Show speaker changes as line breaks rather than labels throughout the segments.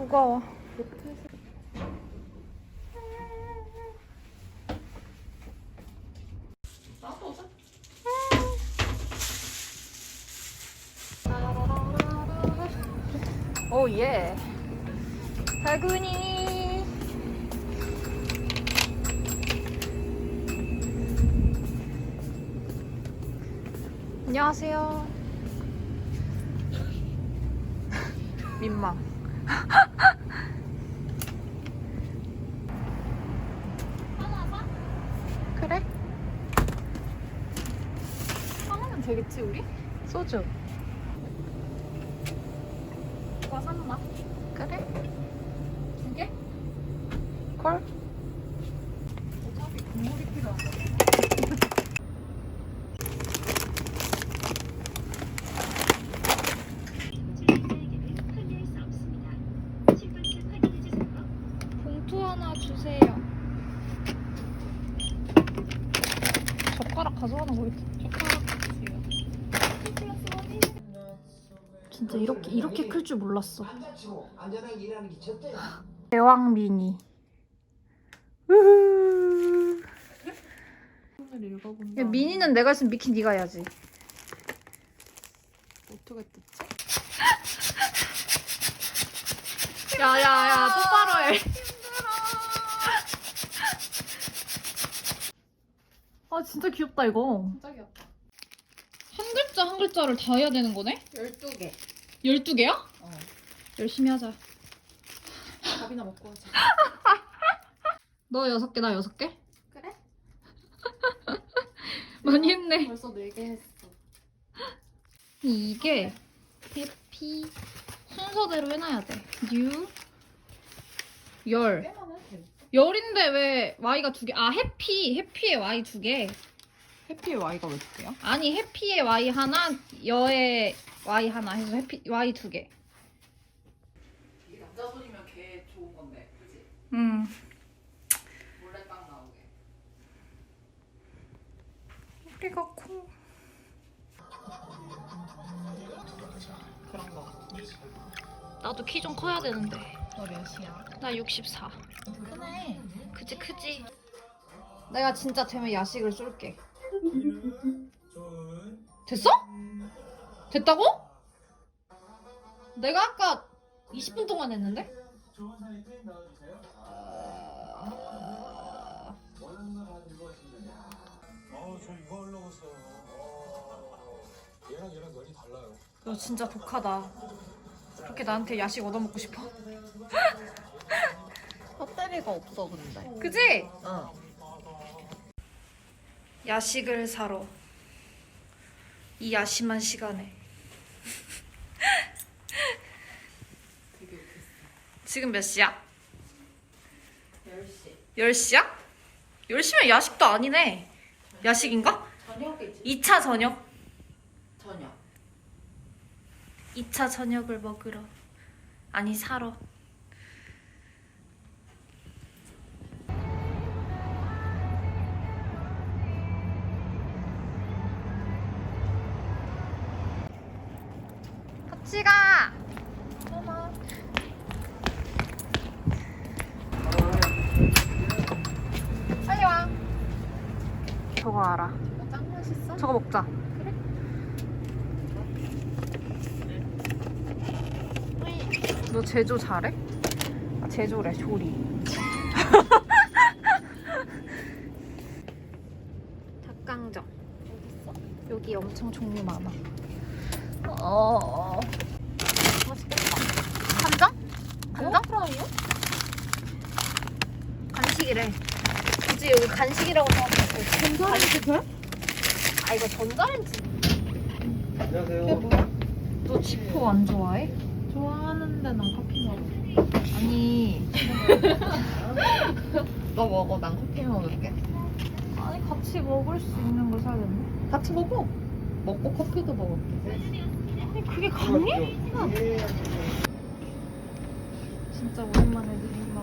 무거워. 오 예. 바구니. 안녕하세요. 민망. 그래? 하나면 되겠지 우리? 소주. 누가 샀나? 그래? 두 개? 콜? 어차피 국물이 필요하다. 봉투 하나 주세요. 젓가락 가져가는 거 있지? 젓가락 주세요. 진짜 이렇게 이렇게 클 줄 몰랐어. 대왕 미니. 우후. 야, 미니는 내가 했으면 미키 네가 해야지.
어떻게 뜯지?
야야야 똑바로 해. 진짜 귀엽다 이거.
진짜 귀엽다.
한 글자 한 글자를 다 해야 되는 거네?
12개.
12개야?
어.
열심히 하자.
밥이나 먹고 하자.
너 6개, 나 6개?
그래?
많이 했네.
벌써 4개 했어.
이게 해피 순서대로 해놔야 돼. 뉴 열.
꽤만.
열인데 왜 Y가 두 개? 아 해피 해피의 Y 두 개.
해피의 Y가 왜 두 개야?
아니 해피의 Y 하나, 여의 Y 하나 해서 해피 Y 두 개.
이게 남자분이면 걔 좋은 건데, 그지?
음.
몰래 딱 나오게.
우리가 콩.
그런 거.
나도 키 좀 커야 되는데.
너 몇이야?
나 64.
크네.
그지 크지. 내가 진짜 되면 야식을 쏠게. 됐어? 됐다고? 내가 아까 20분 동안 했는데?
아, 저 이거 하려고 했어요. 얘랑 얘랑 면이 달라요.
너 진짜 독하다. 그렇게 나한테 야식 얻어먹고 싶어?
헛다리가 없어, 근데.
그지?
응.
야식을 사러 이 야심한 시간에
되게 웃겼어.
지금 몇 시야?
10시.
10시야? 10시면 야식도 아니네 야식인가?
저녁이지.
2차 저녁
저녁.
2차 저녁을 먹으러 아니 사러 같이 가 빨리 와. 저거 알아.
짱 맛있어?
저거 먹자. 너 제조 잘해? 아, 제조래 조리. 닭강정? 여기 엄청 종류 많아. 어
맛있겠다.
간장? 간장?
프라이요?
간식이래 굳이 여기 간식이라고 생각했어
전자레인지 돼?
아 이거 전자레인지
안녕하세요.
뭐야?
너 지포 안 좋아해?
좋아하는데 난 커피 먹어.
아니
너 먹어, 난 커피 먹을게.
아니 같이 먹을 수 있는 걸 사야 되는데
같이 먹어. 먹고 커피도 먹을게.
아니 그게 가능해? 진짜 오랜만에 느린 마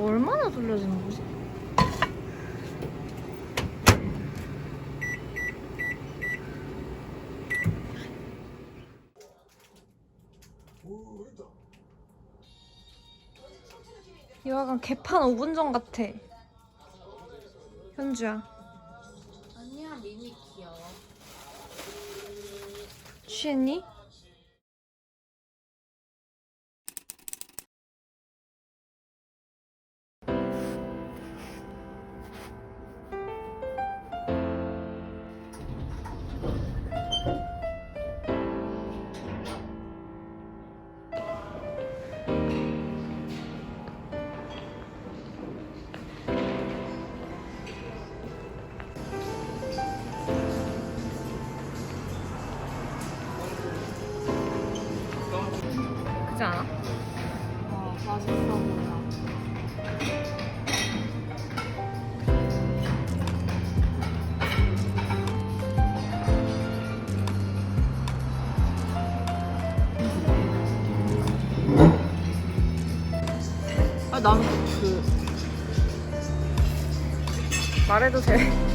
얼마나 돌려주는 거지? 약간 개판 5분 전 같아. 현주야.
아니야 미니 귀여워.
취했니? 그지 않아?
어 맛있어 보여. 아 나는 그
말해도 돼.